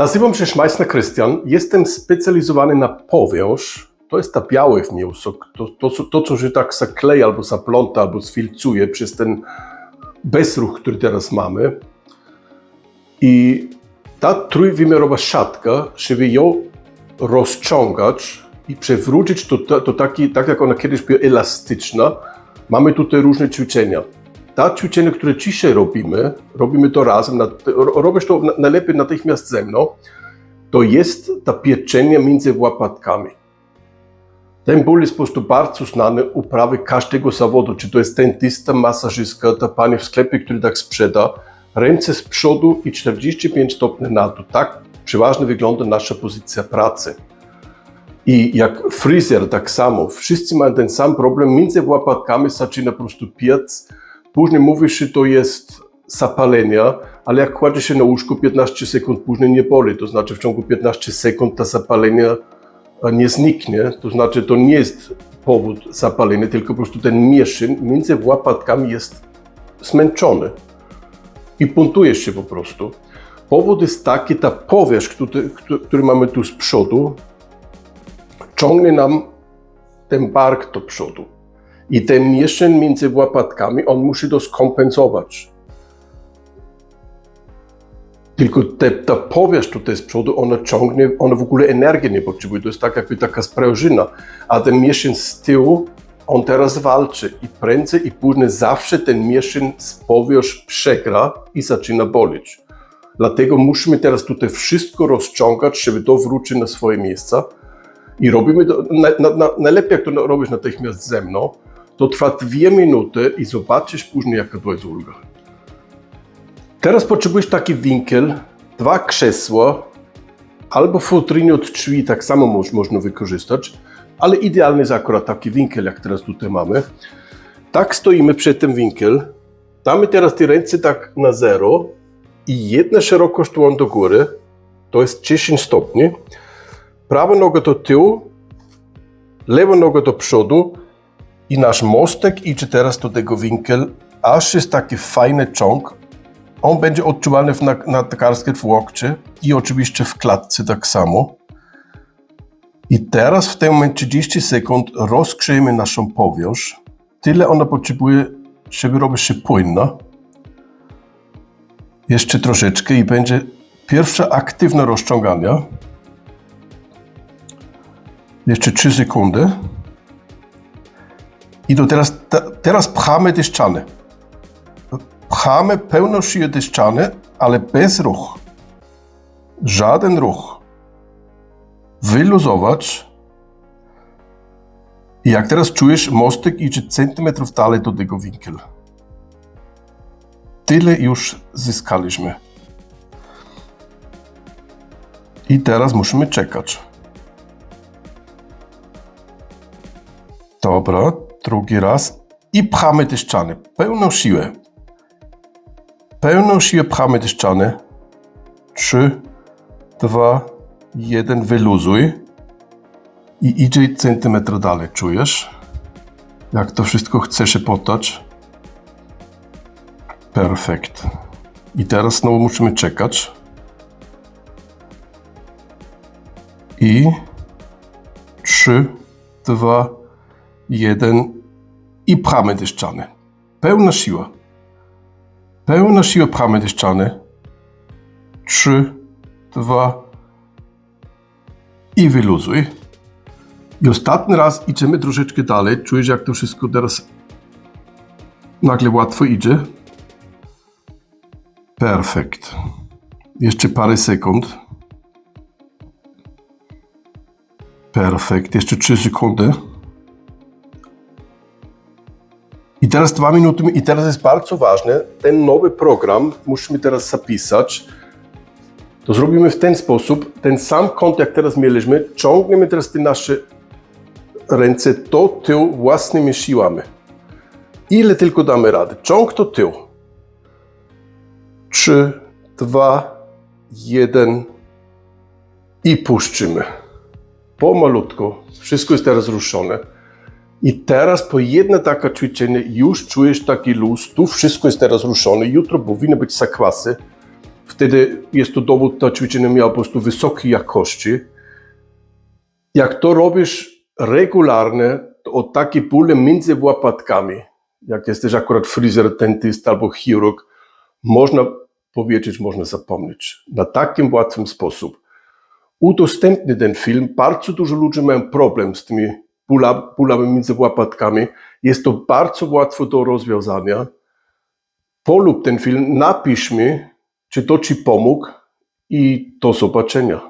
Nazywam się Szmajsna Krystian. Jestem specjalizowany na powiąż. To jest ta białe w mięso. To, to, co- to, co się tak zakleja albo zapląta, albo sfilcuje przez ten bezruch, który teraz mamy. I ta trójwymiarowa siatka, żeby ją rozciągać i przewrócić to, to, to taki, tak jak ona kiedyś była elastyczna, mamy tutaj różne ćwiczenia. Ta ćwiczenia, które dzisiaj robimy, robimy to razem, robisz to na- najlepiej natychmiast ze mną, to jest ta pieczenie między łapatkami. Ten ból jest po prostu bardzo znany u prawie każdego zawodu, czy to jest dentysta, masażystka, ta pani w sklepie, który tak sprzeda, ręce z przodu i 45 stopni na dół. Tak przeważnie wygląda nasza pozycja pracy. I jak fryzjer tak samo, wszyscy mają ten sam problem, między łapatkami zaczyna po prostu piec, później mówisz, że to jest zapalenie, ale jak kładzie się na łóżku 15 sekund później nie boli, to znaczy w ciągu 15 sekund to zapalenie e, nie zniknie, to znaczy to nie jest powód zapalenia, tylko po prostu ten mieszyn między łapatkami jest zmęczony i buntuje się po prostu. Powód jest taki, ta powierzch, który, który mamy tu z przodu, ciągnie nam ten bark do przodu. I ten mieszyn między łapatkami, on musi to skompensować. Tylko te, ta powierzchnia tutaj z przodu, ona ciągnie, ona w ogóle energii nie potrzebuje. To jest tak jakby taka sprężyna. A ten mieszyn z tyłu, on teraz walczy i prędzej i później zawsze ten mieszyn z powierzchni przegra i zaczyna boleć. Dlatego musimy teraz tutaj wszystko rozciągać, żeby to wrócić na swoje miejsca. I robimy to, na, na, na, najlepiej jak to robisz natychmiast ze mną, to trwa dwie minuty i zobaczysz później, jaka to jest ulga. Teraz potrzebujesz taki winkiel, dwa krzesła, albo futrynię od drzwi, tak samo moż, można wykorzystać, ale idealny jest akurat taki winkiel, jak teraz tutaj mamy. Tak stoimy przed tym winkiel, damy teraz te ręce tak na zero i jedna szerokość dłoń do góry, to jest 10 stopni. Prawa noga do tyłu, lewa noga do przodu i nasz mostek idzie teraz do tego winkel, aż jest taki fajny ciąg. On będzie odczuwalny na- w łokcie i oczywiście w klatce tak samo. I teraz w tym momencie 30 sekund rozgrzejemy naszą powierzchnię. Tyle ona potrzebuje, żeby robić się płynna. Jeszcze troszeczkę i będzie pierwsza aktywne rozciąganie. Jeszcze 3 sekundy. I to teraz, te, teraz pchamy te ściany. Pchamy pełną szyję te ściany, ale bez ruch. Żaden ruch. Wyluzować. I jak teraz czujesz, mostek idzie centymetrów dalej do tego winkel. Tyle już zyskaliśmy. I teraz musimy czekać. Dobra, drugi raz. I pchamy te ściany. Pełną siłę. Pełną siłę pchamy te ściany. Trzy, dwa, jeden. Wyluzuj. I idzie centymetr dalej. Czujesz? Jak to wszystko chce się potać? Perfekt. I teraz znowu musimy czekać. I trzy, dwa, jeden i pchamy te ściany. Pełna siła. Pełna siła pchamy te ściany. Trzy, dwa i wyluzuj. I ostatni raz idziemy troszeczkę dalej. Czujesz, jak to wszystko teraz nagle łatwo idzie? Perfekt. Jeszcze parę sekund. Perfekt. Jeszcze 3 sekundy. I teraz dwa minuty. I teraz jest bardzo ważne. Ten nowy program musimy teraz zapisać. To zrobimy w ten sposób. Ten sam jak teraz mieliśmy, ciągniemy teraz te nasze ręce do tyłu własnymi siłami. Ile tylko damy radę. Ciąg do tyłu. Trzy, dwa, jeden i puszczymy. Pomalutko. Wszystko jest teraz ruszone. I teraz po jedno takie ćwiczenie już czujesz taki luz. Tu wszystko jest teraz ruszone. Jutro powinny być zakwasy. Wtedy jest to dowód, ta ćwiczenie miała po prostu wysokiej jakości. Jak to robisz regularnie, to o takie bóle między łapatkami, jak jesteś akurat fryzjer, dentyst albo chirurg, można powiedzieć, można zapomnieć. Na takim łatwym sposób. Udostępnij ten film. Bardzo dużo ludzi mają problem z tymi bóla, bólami między łapatkami. Jest to bardzo łatwo do rozwiązania. Polub ten film, napisz mi, czy to Ci pomógł i do zobaczenia.